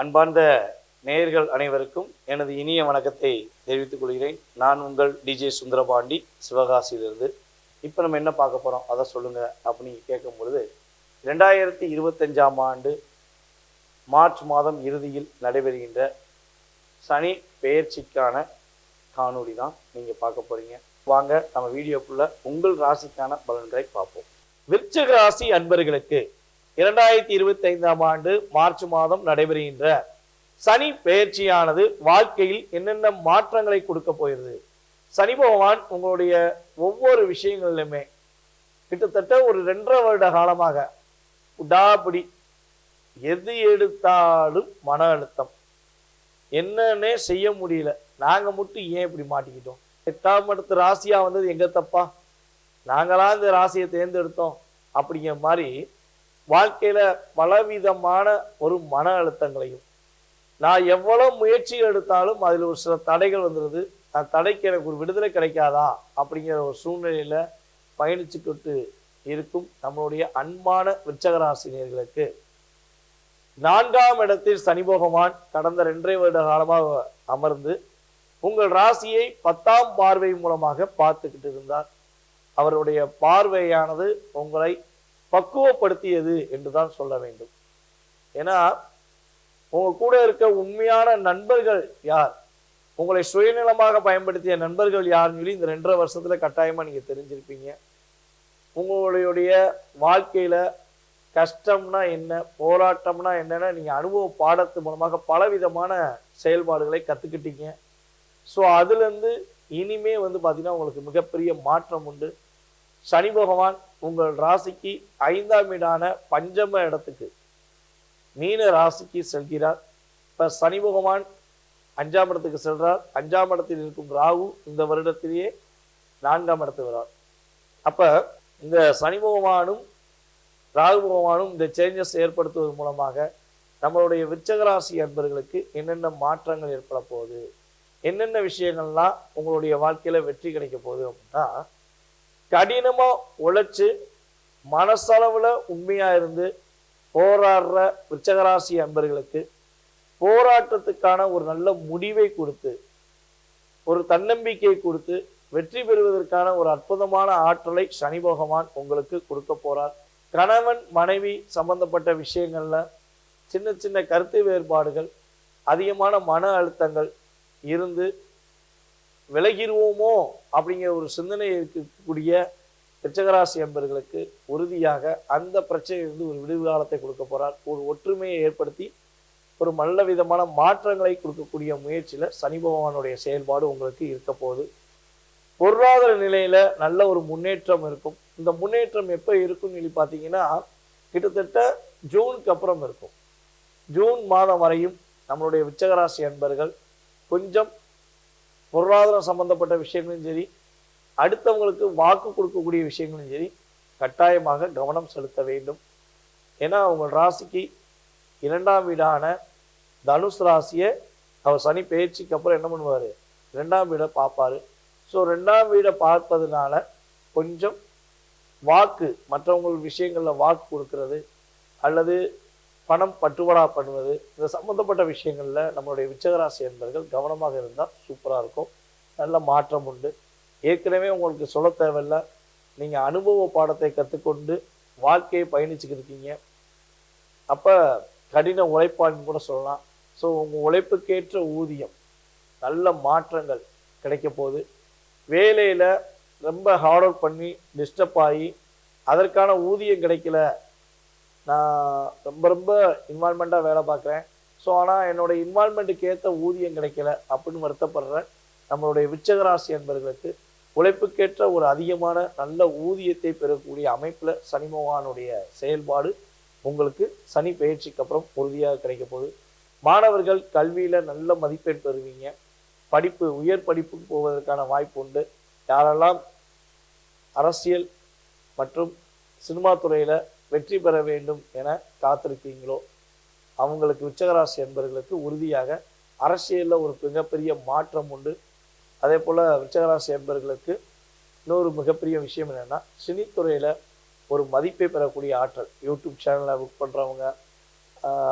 அன்பார்ந்த நேயர்கள் அனைவருக்கும் எனது இனிய வணக்கத்தை தெரிவித்துக் கொள்கிறேன். நான் உங்கள் டிஜே சுந்தரபாண்டி சிவகாசியிலிருந்து. இப்போ நம்ம என்ன பார்க்க போகிறோம் அதை சொல்லுங்கள் அப்படின்னு கேட்கும் பொழுது ரெண்டாயிரத்தி இருபத்தஞ்சாம் ஆண்டு மார்ச் மாதம் இறுதியில் நடைபெறுகின்ற சனி பெயர்ச்சிக்கான காணொளி தான் நீங்கள் பார்க்க போகிறீங்க வாங்க நம்ம வீடியோக்குள்ள உங்கள் ராசிக்கான பலன்களை பார்ப்போம். விருச்சக ராசி அன்பர்களுக்கு இரண்டாயிரத்தி இருபத்தி ஐந்தாம் ஆண்டு மார்ச் மாதம் நடைபெறுகின்ற சனி பெயர்ச்சியானது வாழ்க்கையில் என்னென்ன மாற்றங்களை கொடுக்க போயிருது சனி பகவான் உங்களுடைய ஒவ்வொரு விஷயங்களிலுமே கிட்டத்தட்ட ஒரு ரெண்டரை வருட காலமாக உடாபடி எது எடுத்தாலும் மன அழுத்தம். என்னன்னே செய்ய முடியல. நாங்கள் மட்டும் ஏன் இப்படி மாட்டிக்கிட்டோம்? எட்டாம் இடத்து ராசியாக வந்தது எங்கள் தப்பா? நாங்களாம் இந்த ராசியை தேர்ந்தெடுத்தோம் அப்படிங்கிற மாதிரி வாழ்க்கையில பலவிதமான ஒரு மன அழுத்தங்களையும் நான் எவ்வளவு முயற்சி எடுத்தாலும் அதில் ஒரு சில தடைகள் வந்துடுது அந்த தடைக்கு எனக்கு ஒரு விடுதலை கிடைக்காதா? அப்படிங்கிற ஒரு சூழ்நிலையில பயணிச்சுக்கிட்டு இருக்கும் நம்மளுடைய அன்பான விச்சகராசினியர்களுக்கு நான்காம் இடத்தில் சனி பகவான் கடந்த ரெண்டரை வருட காலமாக அமர்ந்து உங்கள் ராசியை பத்தாம் பார்வை மூலமாக பார்த்துக்கிட்டு இருந்தார். அவருடைய பார்வையானது உங்களை பக்குவப்படுத்தியது என்றுதான் சொல்ல வேண்டும். ஏன்னா உங்க கூட இருக்க உண்மையான நண்பர்கள் யார்? உங்களை சுயநலமாக பயன்படுத்திய நண்பர்கள் யாருன்னு சொல்லி இந்த ரெண்டரை வருஷத்துல கட்டாயமா நீங்க தெரிஞ்சிருப்பீங்க. உங்களுடைய வாழ்க்கையில கஷ்டம்னா என்ன போராட்டம்னா என்னன்னா நீங்க அனுபவ பாடத்து மூலமாக பலவிதமான செயல்பாடுகளை கத்துக்கிட்டீங்க. ஸோ அதுலேருந்து இனிமே வந்து பார்த்தீங்கன்னா உங்களுக்கு மிகப்பெரிய மாற்றம் உண்டு. சனி பகவான் உங்கள் ராசிக்கு ஐந்தாம் வீடான பஞ்சம இடத்துக்கு மீன ராசிக்கு செல்கிறார். இப்போ சனி பகவான் அஞ்சாம் இடத்துக்கு செல்றார். அஞ்சாம் இடத்தில் இருக்கும் ராகு இந்த வருடத்திலேயே நான்காம் இடத்துக்கு வரார் அப்ப இந்த சனி பகவானும் ராகு பகவானும் இந்த சேஞ்சஸ் ஏற்படுத்துவது மூலமாக நம்மளுடைய விச்சகராசி அன்பர்களுக்கு என்னென்ன மாற்றங்கள் ஏற்பட போகுது? என்னென்ன விஷயங்கள்லாம் உங்களுடைய வாழ்க்கையில வெற்றி கிடைக்க போகுது அப்படின்னா கடினமா உழைச்சி மனசளவில் உண்மையாக இருந்து போராடுற விருச்சகராசி அன்பர்களுக்கு போராட்டத்துக்கான ஒரு நல்ல முடிவை கொடுத்து ஒரு தன்னம்பிக்கை கொடுத்து வெற்றி பெறுவதற்கான ஒரு அற்புதமான ஆற்றலை சனி பகவான் உங்களுக்கு கொடுக்க போறார். கணவன் மனைவி சம்பந்தப்பட்ட விஷயங்கள்ல சின்ன சின்ன கருத்து வேறுபாடுகள் அதிகமான மன அழுத்தங்கள் இருந்து விலகிடுவோமோ அப்படிங்கிற ஒரு சிந்தனை இருக்கக்கூடிய ரிச்சகராசி அன்பர்களுக்கு உறுதியாக அந்த பிரச்சனையிலிருந்து ஒரு விடுவு காலத்தை கொடுக்க போறார். ஒரு ஒற்றுமையை ஏற்படுத்தி ஒரு நல்ல விதமான மாற்றங்களை கொடுக்கக்கூடிய முயற்சியில் சனி பகவானுடைய செயல்பாடு உங்களுக்கு இருக்க போகுது. பொருளாதார நிலையில் நல்ல ஒரு முன்னேற்றம் இருக்கும். இந்த முன்னேற்றம் எப்போ இருக்கும்னு சொல்லி பார்த்தீங்கன்னா கிட்டத்தட்ட ஜூனுக்கு அப்புறம் இருக்கும். ஜூன் மாதம் வரையும் நம்மளுடைய விச்சகராசி அன்பர்கள் கொஞ்சம் பொருளாதாரம் சம்பந்தப்பட்ட விஷயங்களும் சரி அடுத்தவங்களுக்கு வாக்கு கொடுக்கக்கூடிய விஷயங்களும் சரி கட்டாயமாக கவனம் செலுத்த வேண்டும். ஏன்னா அவங்க ராசிக்கு இரண்டாம் வீடான தனுஷ் ராசியை அவர் சனி பயிற்சிக்கு அப்புறம் என்ன பண்ணுவார்? ரெண்டாம் வீடை பார்ப்பாரு. ஸோ ரெண்டாம் வீடை பார்ப்பதுனால கொஞ்சம் வாக்கு மற்றவங்க விஷயங்களில் வாக்கு கொடுக்கறது அல்லது பணம் பட்டுவடா பண்ணுவது இந்த சம்மந்தப்பட்ட விஷயங்களில் நம்மளுடைய விச்சகராசி என்பர்கள் கவனமாக இருந்தால் சூப்பராக இருக்கும். நல்ல மாற்றம் உண்டு. ஏற்கனவே உங்களுக்கு சொல்ல தேவையில்ல. நீங்கள் அனுபவ பாடத்தை கற்றுக்கொண்டு வாழ்க்கையை பயணிச்சுக்கிட்டு இருக்கீங்க. அப்போ கடின உழைப்பான்னு கூட சொல்லலாம். ஸோ உங்கள் உழைப்புக்கேற்ற ஊதியம் நல்ல மாற்றங்கள் கிடைக்க போகுது. வேலையில் ரொம்ப ஹார்ட் ஒர்க் பண்ணி டிஸ்டர்ப் ஆகி அதற்கான ஊதியம் கிடைக்கல நான் ரொம்ப ரொம்ப இன்வால்மெண்ட்டாக வேலை பார்க்குறேன். ஸோ ஆனால் என்னோட இன்வால்மெண்ட்டுக்கு ஏற்ற ஊதியம் கிடைக்கல அப்படின்னு வருத்தப்படுற நம்மளுடைய விச்சகராசி என்பர்களுக்கு உழைப்புக்கேற்ற ஒரு அதிகமான நல்ல ஊதியத்தை பெறக்கூடிய அமைப்பில் சனி பகவானுடைய செயல்பாடு உங்களுக்கு சனி பயிற்சிக்கு அப்புறம் உறுதியாக கிடைக்க போகுது. மாணவர்கள் கல்வியில் நல்ல மதிப்பெண் பெறுவீங்க. படிப்பு உயர் படிப்புக்கு போவதற்கான வாய்ப்பு உண்டு. யாரெல்லாம் அரசியல் மற்றும் சினிமா துறையில் வெற்றி பெற வேண்டும் என காத்திருக்கீங்களோ? அவங்களுக்கு உச்சகராசி என்பர்களுக்கு உறுதியாக அரசியலில் ஒரு மிகப்பெரிய மாற்றம் உண்டு. அதே போல் விச்சகராசி என்பர்களுக்கு இன்னொரு மிகப்பெரிய விஷயம் என்னென்னா சினித்துறையில் ஒரு மதிப்பை பெறக்கூடிய ஆற்றல். யூடியூப் சேனலை புக் பண்ணுறவங்க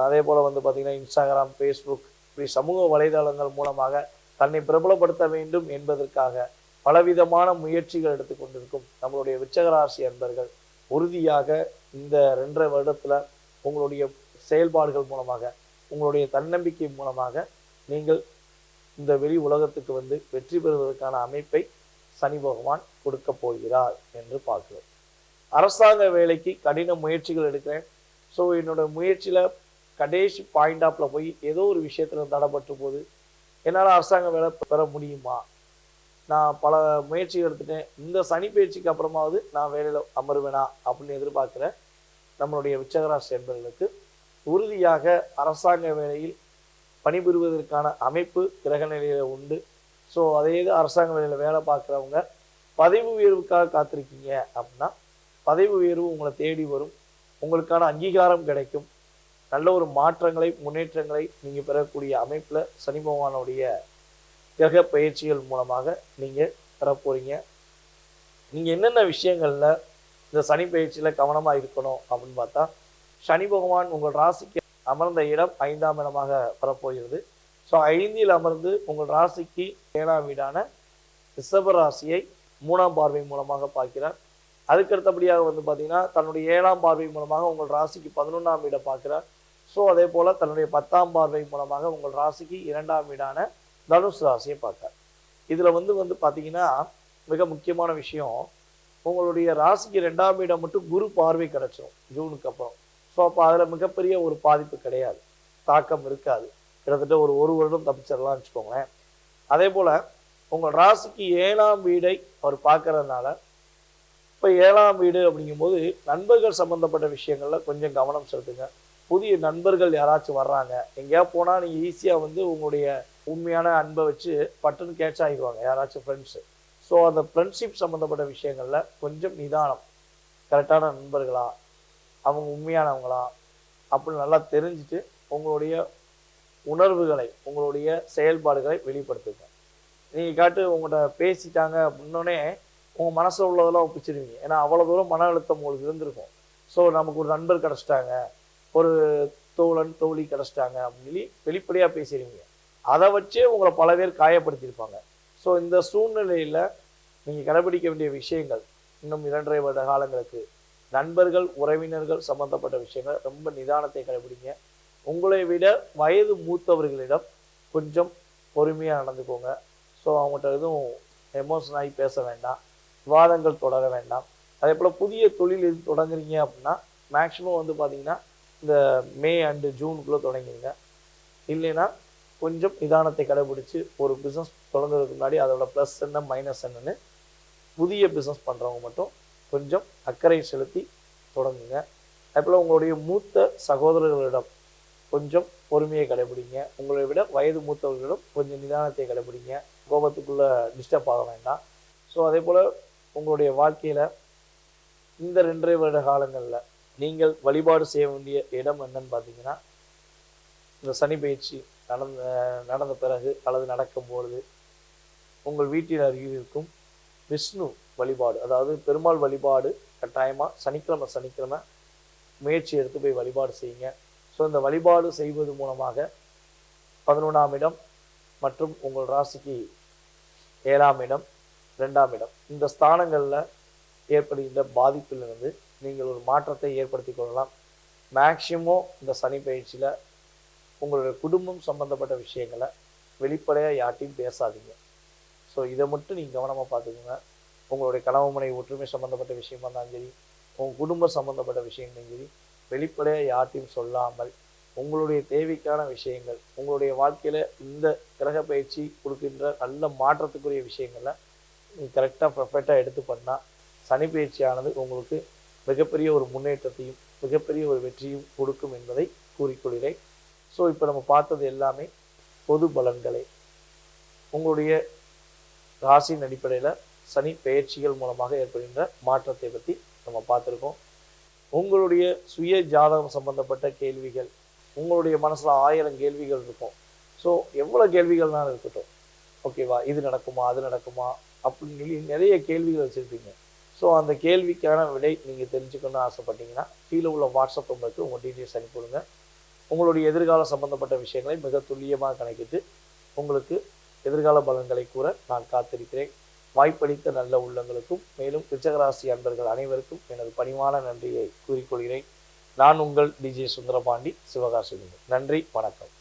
அதே போல் வந்து பார்த்திங்கன்னா இன்ஸ்டாகிராம் ஃபேஸ்புக் இப்படி சமூக வலைதளங்கள் மூலமாக தன்னை பிரபலப்படுத்த வேண்டும் என்பதற்காக பலவிதமான முயற்சிகள் எடுத்துக்கொண்டிருக்கும் நம்மளுடைய விச்சகராசி அன்பர்கள். உறுதியாக இந்த ரெண்டரை வருடத்தில் உங்களுடைய செயல்பாடுகள் மூலமாக உங்களுடைய தன்னம்பிக்கை மூலமாக நீங்கள் இந்த வெளி உலகத்துக்கு வந்து வெற்றி பெறுவதற்கான அமைப்பை சனி பகவான் கொடுக்க போகிறார் என்று பார்க்கிறோம். அரசாங்க வேலைக்கு கடின முயற்சிகள் எடுக்கிறேன். ஸோ என்னோட முயற்சியில் கடைசி பாயிண்ட் ஆப்ல போய் ஏதோ ஒரு விஷயத்தில் தடைப்பட்டு போகுது. என்னால் அரசாங்க வேலை பெற முடியுமா? நான் பல முயற்சிகள் எடுத்துட்டேன். இந்த சனி பயிற்சிக்கு அப்புறமாவது நான் வேலையில் அமருவேனா அப்படின்னு எதிர்பார்க்குற நம்மளுடைய உச்சகராசி என்பர்களுக்கு உறுதியாக அரசாங்க வேலையில் பணிபுரிவதற்கான அமைப்பு கிரக நிலையில் உண்டு. ஸோ அதே இது அரசாங்க வேலையில் வேலை பார்க்குறவங்க பதவி உயர்வுக்காக காத்திருக்கீங்க அப்படின்னா பதவி உயர்வு உங்களை தேடி வரும். உங்களுக்கான அங்கீகாரம் கிடைக்கும். நல்ல ஒரு மாற்றங்களை முன்னேற்றங்களை நீங்கள் பெறக்கூடிய அமைப்பில் சனி பகவானுடைய கிரக பயிற்சிகள் மூலமாக நீங்கள் பெற நீங்கள் என்னென்ன விஷயங்களில் இந்த சனி பயிற்சியில் கவனமாக இருக்கணும் அப்படின்னு பார்த்தா சனி பகவான் உங்கள் ராசிக்கு அமர்ந்த இடம் ஐந்தாம் இடமாக வரப்போகிறது. ஸோ ஐந்தில் அமர்ந்து உங்கள் ராசிக்கு ஏழாம் வீடான ரிஷப ராசியை மூணாம் பார்வை மூலமாக பார்க்கிறார். அதுக்கு அடுத்தபடியாக வந்து பார்த்தீங்கன்னா தன்னுடைய ஏழாம் பார்வை மூலமாக உங்கள் ராசிக்கு பதினொன்றாம் வீடை பார்க்கிறார். ஸோ அதே போல் தன்னுடைய பத்தாம் பார்வை மூலமாக உங்கள் ராசிக்கு இரண்டாம் வீடான தனுஷ் ராசியை பார்த்தார். இதில் வந்து வந்து பார்த்தீங்கன்னா மிக முக்கியமான விஷயம் உங்களுடைய ராசிக்கு ரெண்டாம் இடம் மட்டும் குரு பார்வை கிடைச்சிரும் ஜூனுக்கு அப்புறம். ஸோ அப்போ அதில் மிகப்பெரிய ஒரு பாதிப்பு கிடையாது தாக்கம் இருக்காது. கிட்டத்தட்ட ஒரு ஒரு வருடம் தப்பிச்சிடலாம்னு வச்சுக்கோங்களேன். அதே போல் உங்கள் ராசிக்கு ஏழாம் வீடை அவர் பார்க்கறதுனால இப்போ ஏழாம் வீடு அப்படிங்கும்போது நண்பர்கள் சம்மந்தப்பட்ட விஷயங்களில் கொஞ்சம் கவனம் செலுத்துங்க. புதிய நண்பர்கள் யாராச்சும் வர்றாங்க எங்கேயா போனால் நீங்கள் ஈஸியாக வந்து உங்களுடைய உண்மையான அன்பை வச்சு பட்டுன்னு கேட்ச் ஆகிடுவாங்க யாராச்சும் ஃப்ரெண்ட்ஸு ஸோ அந்த ஃப்ரெண்ட்ஷிப் சம்மந்தப்பட்ட விஷயங்களில் கொஞ்சம் நிதானம். கரெக்டான நண்பர்களா? அவங்க உண்மையானவங்களா? அப்படின்னு நல்லா தெரிஞ்சுட்டு உங்களுடைய உணர்வுகளை உங்களுடைய செயல்பாடுகளை வெளிப்படுத்துங்க. நீங்கள் காட்டு உங்கள்கிட்ட பேசிட்டாங்க அப்படின்னோடனே உங்கள் மனசில் உள்ளதெல்லாம் ஒப்பிச்சிருவீங்க. ஏன்னா அவ்வளோ தூரம் மன அழுத்தம் உங்களுக்கு இருந்திருக்கும். ஸோ நமக்கு ஒரு நண்பர் கிடச்சிட்டாங்க ஒரு தோழன் தோழி கிடச்சிட்டாங்க அப்படின்னு சொல்லி வெளிப்படையாக பேசிடுவீங்க அதை வச்சே உங்களை பல பேர் காயப்படுத்தியிருப்பாங்க. ஸோ இந்த சூழ்நிலையில் நீங்கள் கடைபிடிக்க வேண்டிய விஷயங்கள் இன்னும் இரண்டரை வருட காலங்களுக்கு நண்பர்கள் உறவினர்கள் சம்பந்தப்பட்ட விஷயங்கள் ரொம்ப நிதானத்தை கடைபிடிங்க. உங்களை விட வயது மூத்தவர்களிடம் கொஞ்சம் பொறுமையாக நடந்துக்கோங்க. ஸோ அவங்கள்ட்ட எதுவும் எமோஷன் ஆகி பேச வேண்டாம். விவாதங்கள் தொடர வேண்டாம். அதே போல் புதிய தொழில் எது தொடங்குறீங்க அப்படின்னா மேக்ஸிமம் வந்து பார்த்தீங்கன்னா இந்த மே அண்டு ஜூனுக்குள்ளே தொடங்கிடுங்க. இல்லைன்னா கொஞ்சம் நிதானத்தை கடைபிடிச்சு ஒரு பிஸ்னஸ் தொடங்குறதுக்கு முன்னாடி அதோட ப்ளஸ் என்ன மைனஸ் என்னன்னு புதிய பிஸ்னஸ் பண்ணுறவங்க மட்டும் கொஞ்சம் அக்கறை செலுத்தி தொடங்குங்க. அதுபோல் உங்களுடைய மூத்த சகோதரர்களிடம் கொஞ்சம் பொறுமையை கடைபிடிங்க. உங்களை விட வயது மூத்தவர்களிடம் கொஞ்சம் நிதானத்தை கடைபிடிங்க. கோபத்துக்குள்ளே டிஸ்டர்ப் ஆக வேண்டாம். ஸோ அதே போல் உங்களுடைய வாழ்க்கையில் இந்த ரெண்டரை வருட காலங்களில் நீங்கள் வழிபாடு செய்ய வேண்டிய இடம் என்னன்னு பார்த்தீங்கன்னா இந்த சனி பயிற்சி நடந்த நடந்த பிறகு அல்லது நடக்கும்பொழுது உங்கள் வீட்டின் அருகில் இருக்கும் விஷ்ணு வழிபாடு அதாவது பெருமாள் வழிபாடு கட்டாயமாக சனிக்கிழமை சனிக்கிழமை முயற்சி எடுத்து போய் வழிபாடு செய்யுங்க. ஸோ இந்த வழிபாடு செய்வது மூலமாக பதினொன்றாம் இடம் மற்றும் உங்கள் ராசிக்கு ஏழாம் இடம் ரெண்டாம் இடம். இந்த ஸ்தானங்களில் ஏற்படுகின்ற பாதிப்பிலிருந்து நீங்கள் ஒரு மாற்றத்தை ஏற்படுத்தி கொள்ளலாம். மேக்சிமம் இந்த சனி பயிற்சியில் உங்களுடைய குடும்பம் சம்மந்தப்பட்ட விஷயங்களை வெளிப்படையாக யார்ட்டையும் பேசாதீங்க. ஸோ இதை மட்டும் நீங்கள் கவனமாக பார்த்துக்கோங்க. உங்களுடைய கணவன் ஒற்றுமை சம்மந்தப்பட்ட விஷயமா இருந்தாலும் சரி உங்கள் குடும்பம் சம்மந்தப்பட்ட விஷயங்களும் சரி வெளிப்படையாக யார்ட்டையும் சொல்லாமல் உங்களுடைய தேவைக்கான விஷயங்கள் உங்களுடைய வாழ்க்கையில் இந்த கிரக பயிற்சி கொடுக்கின்ற நல்ல மாற்றத்துக்குரிய விஷயங்களை நீங்கள் கரெக்டாக ப்ரஃபெக்டாக எடுத்து பண்ணால் சனி பயிற்சியானது உங்களுக்கு மிகப்பெரிய ஒரு முன்னேற்றத்தையும் மிகப்பெரிய ஒரு வெற்றியும் கொடுக்கும் என்பதை கூறிக்கொள்கிறேன். ஸோ இப்போ நம்ம பார்த்தது எல்லாமே பொது பலன்களை. உங்களுடைய ராசியின் அடிப்படையில் சனி பெயர்ச்சிகள் மூலமாக ஏற்படுகின்ற மாற்றத்தை பற்றி நம்ம பார்த்துருக்கோம். உங்களுடைய சுய ஜாதகம் சம்பந்தப்பட்ட கேள்விகள் உங்களுடைய மனசில் ஆயிரம் கேள்விகள் இருக்கும். ஸோ எவ்வளோ கேள்விகள்னாலும் இருக்கட்டும். ஓகேவா இது நடக்குமா அது நடக்குமா அப்படின்னு சொல்லி நிறைய கேள்விகள் வச்சுருப்பீங்க. ஸோ அந்த கேள்விக்கான விடை நீங்கள் தெரிஞ்சுக்கணும்னு ஆசைப்பட்டீங்கன்னா கீழே உள்ள வாட்ஸ்அப் நம்பருக்கு உங்கள் டீட்டெயில்ஸ் அனுப்பிவிடுங்க. உங்களுடைய எதிர்காலம் சம்பந்தப்பட்ட விஷயங்களை மிக துல்லியமாக கணக்கிட்டு உங்களுக்கு எதிர்கால பலன்களை கூற நான் காத்திருக்கிறேன். வாய்ப்பளித்த நல்ல உள்ளங்களுக்கும் மேலும் ரிச்சகராசி அன்பர்கள் அனைவருக்கும் எனது பணிவான நன்றியை கூறிக்கொள்கிறேன். நான் உங்கள் டிஜே சுந்தரபாண்டி சிவகாசி நன்றி வணக்கம்.